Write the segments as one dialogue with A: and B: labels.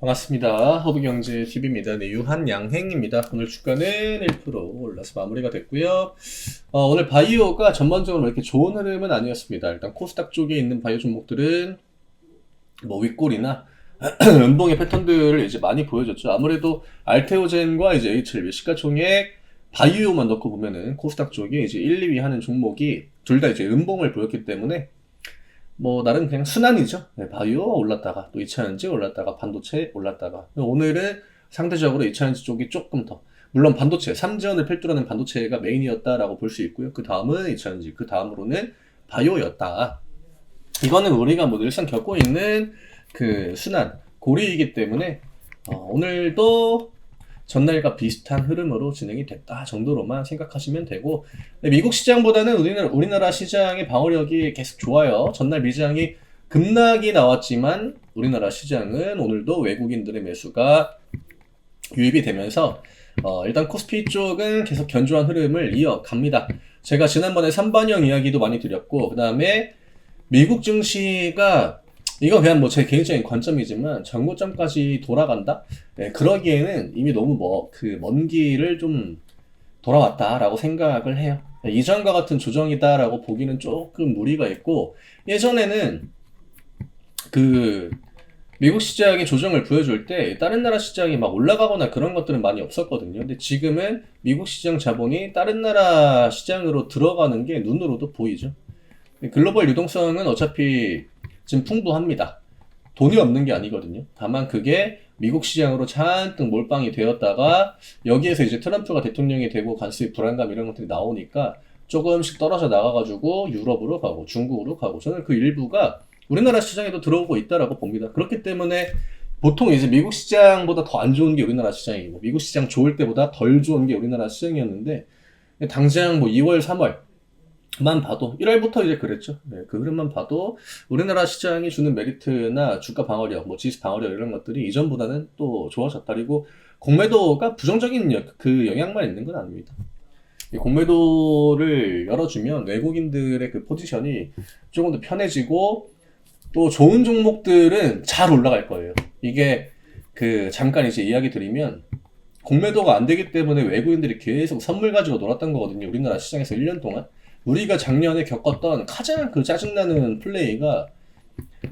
A: 반갑습니다. 허브경제 TV입니다. 네, 유한 양행입니다. 오늘 주가는 1% 올라서 마무리가 됐고요. 어, 오늘 바이오가 전반적으로 이렇게 좋은 흐름은 아니었습니다. 일단 코스닥 쪽에 있는 바이오 종목들은 뭐 윗골이나 연봉의 패턴들을 이제 많이 보여줬죠. 아무래도 알테오젠과 이제 HLB 시가총액 바이오만 넣고 보면은 코스닥 쪽에 이제 1, 2위 하는 종목이 둘 다 이제 음봉을 보였기 때문에 뭐 나름 그냥 순환이죠. 네, 바이오 올랐다가 또 2차전지 올랐다가 반도체 올랐다가 오늘은 상대적으로 2차전지 쪽이 조금 더 물론 반도체 3지연을 필두로 하는 반도체가 메인이었다라고 볼 수 있고요. 그 다음은 2차전지 그 다음으로는 바이오였다. 이거는 우리가 뭐 늘상 겪고 있는 그 순환 고리이기 때문에 어, 오늘도 전날과 비슷한 흐름으로 진행이 됐다 정도로만 생각하시면 되고 근데 미국 시장보다는 우리나라, 우리나라 시장의 방어력이 계속 좋아요. 전날 미장이 급락이 나왔지만 우리나라 시장은 오늘도 외국인들의 매수가 유입이 되면서 어, 일단 코스피 쪽은 계속 견조한 흐름을 이어갑니다. 제가 지난번에 3반영 이야기도 많이 드렸고 그 다음에 미국 증시가 이건 그냥 뭐 제 개인적인 관점이지만 전고점까지 돌아간다? 네, 그러기에는 이미 너무 뭐 그 먼 길을 좀 돌아왔다라고 생각을 해요. 네, 이전과 같은 조정이다라고 보기는 조금 무리가 있고 예전에는 그 미국 시장이 조정을 보여줄 때 다른 나라 시장이 막 올라가거나 그런 것들은 많이 없었거든요. 근데 지금은 미국 시장 자본이 다른 나라 시장으로 들어가는 게 눈으로도 보이죠. 글로벌 유동성은 어차피 지금 풍부합니다. 돈이 없는 게 아니거든요. 다만 그게 미국 시장으로 잔뜩 몰빵이 되었다가 여기에서 이제 트럼프가 대통령이 되고 관세 불안감 이런 것들이 나오니까 조금씩 떨어져 나가가지고 유럽으로 가고 중국으로 가고 저는 그 일부가 우리나라 시장에도 들어오고 있다라고 봅니다. 그렇기 때문에 보통 이제 미국 시장보다 더 안 좋은 게 우리나라 시장이고 미국 시장 좋을 때보다 덜 좋은 게 우리나라 시장이었는데 당장 뭐 2월, 3월 만 봐도 1월부터 이제 그랬죠. 네, 그 흐름만 봐도 우리나라 시장이 주는 메리트나 주가 방어력, 뭐 지수 방어력 이런 것들이 이전보다는 또 좋아졌다. 그리고 공매도가 부정적인 여- 그 영향만 있는 건 아닙니다. 이 공매도를 열어주면 외국인들의 그 포지션이 조금 더 편해지고 또 좋은 종목들은 잘 올라갈 거예요. 이게 그 잠깐 이제 이야기 드리면 공매도가 안 되기 때문에 외국인들이 계속 선물 가지고 놀았던 거거든요. 우리나라 시장에서 1년 동안. 우리가 작년에 겪었던 가장 그 짜증나는 플레이가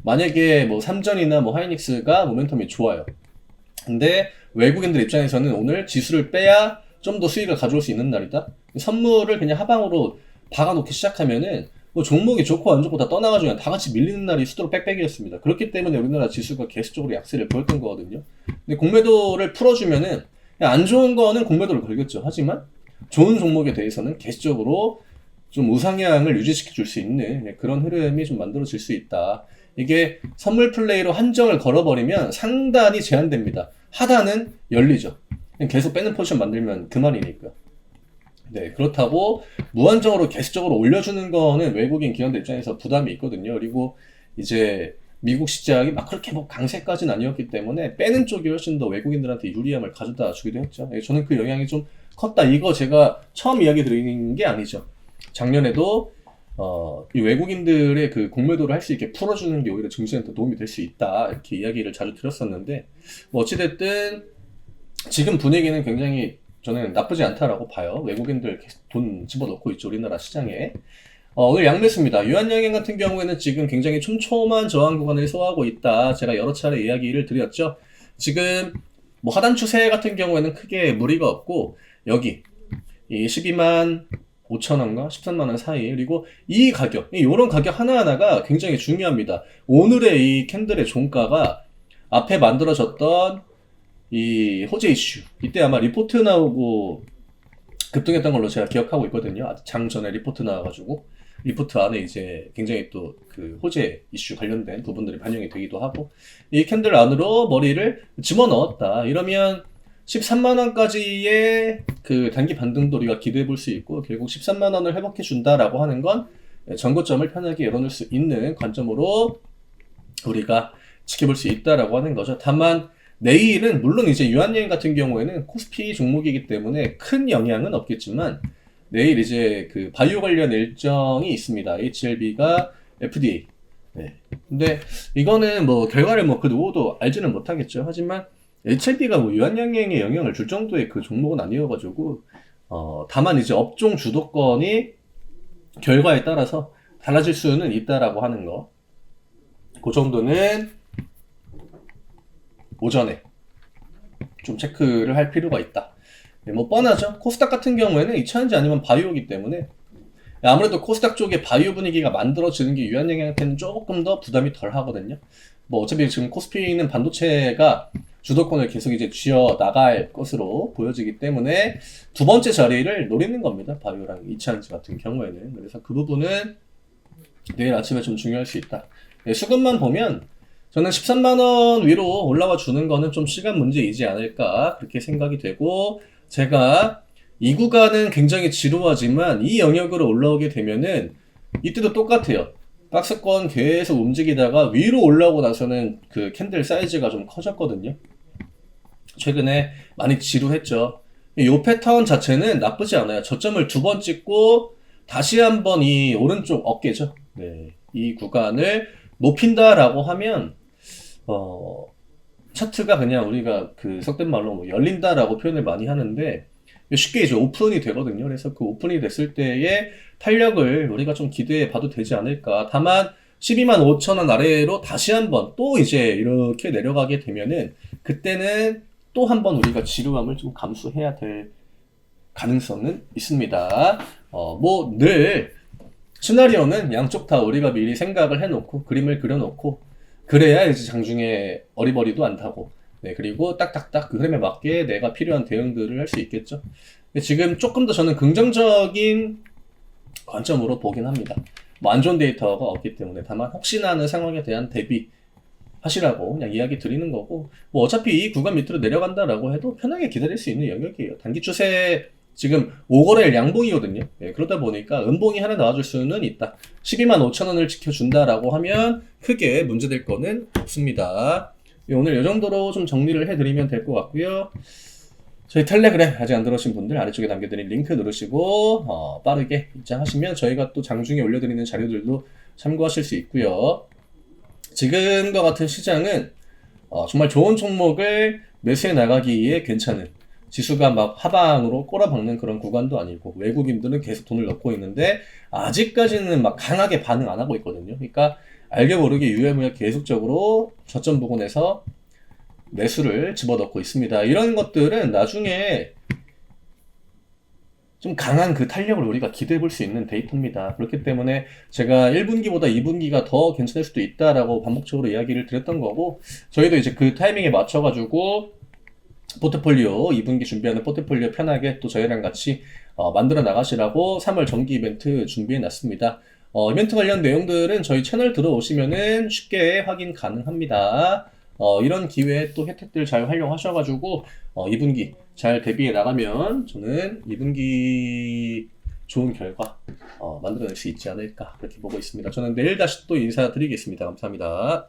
A: 만약에 뭐 삼전이나 뭐 하이닉스가 모멘텀이 좋아요. 근데 외국인들 입장에서는 오늘 지수를 빼야 좀 더 수익을 가져올 수 있는 날이다. 선물을 그냥 하방으로 박아놓기 시작하면은 뭐 종목이 좋고 안 좋고 다 떠나가지고 다 같이 밀리는 날이 수두룩 빽빽이었습니다. 그렇기 때문에 우리나라 지수가 계속적으로 약세를 보였던 거거든요. 근데 공매도를 풀어주면은 안 좋은 거는 공매도를 걸겠죠. 하지만 좋은 종목에 대해서는 계속적으로 좀 우상향을 유지시켜 줄 수 있는 그런 흐름이 좀 만들어질 수 있다. 이게 선물 플레이로 한정을 걸어버리면 상단이 제한됩니다. 하단은 열리죠. 계속 빼는 포지션 만들면 그만이니까. 네, 그렇다고 무한정으로 계속적으로 올려주는 거는 외국인 기관들 입장에서 부담이 있거든요. 그리고 이제 미국 시장이 막 그렇게 뭐 강세까지는 아니었기 때문에 빼는 쪽이 훨씬 더 외국인들한테 유리함을 가져다 주기도 했죠. 예, 저는 그 영향이 좀 컸다. 이거 제가 처음 이야기 드리는 게 아니죠. 작년에도 어, 이 외국인들의 그 공매도를 할 수 있게 풀어주는 게 오히려 증시한테 도움이 될 수 있다. 이렇게 이야기를 자주 드렸었는데, 뭐 어찌됐든 지금 분위기는 굉장히 저는 나쁘지 않다라고 봐요. 외국인들 돈 집어넣고 있죠. 우리나라 시장에. 어, 오늘 양매수입니다. 유한양행 같은 경우에는 지금 굉장히 촘촘한 저항 구간을 소화하고 있다. 제가 여러 차례 이야기를 드렸죠. 지금 뭐 하단 추세 같은 경우에는 크게 무리가 없고, 여기 이 12만 5천 원과 13만 원 사이 그리고 이 가격 이런 가격 하나하나가 굉장히 중요합니다. 오늘의 이 캔들의 종가가 앞에 만들어졌던 이 호재 이슈 이때 아마 리포트 나오고 급등했던 걸로 제가 기억하고 있거든요. 아, 장 전에 리포트 나와가지고 리포트 안에 이제 굉장히 또 그 호재 이슈 관련된 부분들이 반영이 되기도 하고 이 캔들 안으로 머리를 집어넣었다. 이러면 13만 원까지의 그 단기 반등도 우리가 기대해 볼 수 있고 결국 13만 원을 회복해 준다라고 하는 건 전고점을 편하게 열어놓을 수 있는 관점으로 우리가 지켜볼 수 있다라고 하는 거죠. 다만 내일은 물론 이제 유한여행 같은 경우에는 코스피 종목이기 때문에 큰 영향은 없겠지만 내일 이제 그 바이오 관련 일정이 있습니다. HLB가 FDA 네. 근데 이거는 뭐 결과를 뭐 그 누구도 알지는 못하겠죠. 하지만 HLB가 뭐 유한양행에 영향을 줄 정도의 그 종목은 아니어가지고 어 다만 이제 업종 주도권이 결과에 따라서 달라질 수는 있다라고 하는 거. 그 정도는 오전에 좀 체크를 할 필요가 있다. 네, 뭐 뻔하죠. 코스닥 같은 경우에는 2차전지 아니면 바이오기 때문에 아무래도 코스닥 쪽에 바이오 분위기가 만들어지는 게 유한양행한테는 조금 더 부담이 덜 하거든요. 뭐 어차피 지금 코스피는 반도체가 주도권을 계속 이제 쥐어 나갈 것으로 보여지기 때문에 두 번째 자리를 노리는 겁니다. 바이오랑 2차전지 같은 경우에는. 그래서 그 부분은 내일 아침에 좀 중요할 수 있다. 네, 수급만 보면 저는 13만원 위로 올라와 주는 거는 좀 시간 문제이지 않을까 그렇게 생각이 되고 제가 이 구간은 굉장히 지루하지만 이 영역으로 올라오게 되면은 이때도 똑같아요. 박스권 계속 움직이다가 위로 올라오고 나서는 그 캔들 사이즈가 좀 커졌거든요. 최근에 많이 지루했죠. 이 패턴 자체는 나쁘지 않아요. 저점을 두 번 찍고 다시 한번 이 오른쪽 어깨죠. 네. 이 구간을 높인다라고 하면 어 차트가 그냥 우리가 그 속된 말로 뭐 열린다라고 표현을 많이 하는데 쉽게 이제 오픈이 되거든요. 그래서 그 오픈이 됐을 때의 탄력을 우리가 좀 기대해 봐도 되지 않을까. 다만 12만 5천 원 아래로 다시 한번 또 이제 이렇게 내려가게 되면은 그때는 또 한번 우리가 지루함을 좀 감수해야 될 가능성은 있습니다. 어, 뭐 늘 시나리오는 양쪽 다 우리가 미리 생각을 해놓고 그림을 그려놓고 그래야 이제 장중에 어리버리도 안 타고 네, 그리고 딱딱딱 그 흐름에 맞게 내가 필요한 대응들을 할 수 있겠죠. 지금 조금 더 저는 긍정적인 관점으로 보긴 합니다. 뭐 안 좋은 데이터가 없기 때문에 다만 혹시나 하는 상황에 대한 대비 하시라고 그냥 이야기 드리는 거고 뭐 어차피 이 구간 밑으로 내려간다라고 해도 편하게 기다릴 수 있는 영역이에요. 단기 추세 지금 5거래일 양봉이거든요. 예, 그러다 보니까 음봉이 하나 나와줄 수는 있다. 12만 5천 원을 지켜준다라고 하면 크게 문제될 거는 없습니다. 예, 오늘 이 정도로 좀 정리를 해드리면 될 것 같고요. 저희 텔레그램 아직 안 들어오신 분들 아래쪽에 남겨드린 링크 누르시고 어, 빠르게 입장하시면 저희가 또 장중에 올려드리는 자료들도 참고하실 수 있고요. 지금과 같은 시장은 어, 정말 좋은 종목을 매수해 나가기에 괜찮은 지수가 막 하방으로 꼬라박는 그런 구간도 아니고 외국인들은 계속 돈을 넣고 있는데 아직까지는 막 강하게 반응 안 하고 있거든요. 그러니까 알게 모르게 유해무역 계속적으로 저점 부근에서 매수를 집어넣고 있습니다. 이런 것들은 나중에 좀 강한 그 탄력을 우리가 기대해 볼 수 있는 데이터입니다. 그렇기 때문에 제가 1분기보다 2분기가 더 괜찮을 수도 있다라고 반복적으로 이야기를 드렸던 거고 저희도 이제 그 타이밍에 맞춰가지고 포트폴리오 2분기 준비하는 포트폴리오 편하게 또 저희랑 같이 어, 만들어 나가시라고 3월 정기 이벤트 준비해 놨습니다. 어, 이벤트 관련 내용들은 저희 채널 들어오시면은 쉽게 확인 가능합니다. 어, 이런 기회에 또 혜택들 잘 활용하셔가지고 어, 2분기 잘 대비해 나가면 저는 2분기 좋은 결과 어, 만들어낼 수 있지 않을까 그렇게 보고 있습니다. 저는 내일 다시 또 인사드리겠습니다. 감사합니다.